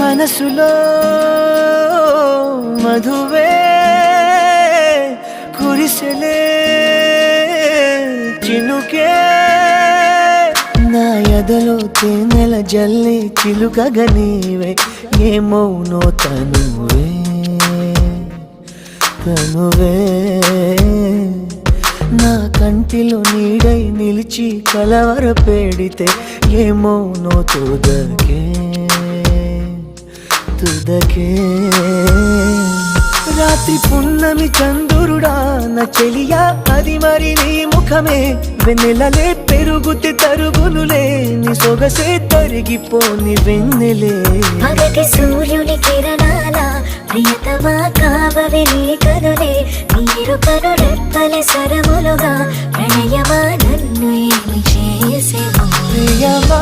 మనసులో మధువే కురిసెలే చినుకే. నా ఎదలో తేనెల జల్లి చిలుకగా నీవే. ఏమౌనో తనువే తనువే. నా కంటిలో నీడై నిలిచి కలవర పేడితే ఏమౌనో తోదకే. తుదకే రాత్రి పున్నమి చందురుడా నా చెలియా అది మరి నీ ముఖమే. వెన్నెలలే పెరుగుతే తరుగునులే నీ సొగసే తరిగిపోని వెన్నెలే. పగటి సూర్యుని కిరణాల ప్రియతమా కావవి నీ కనులే. నీరు కను రెప్పలే సరములుగా ప్రణయమా నన్ను ఏమి చేసేవు. ప్రియమా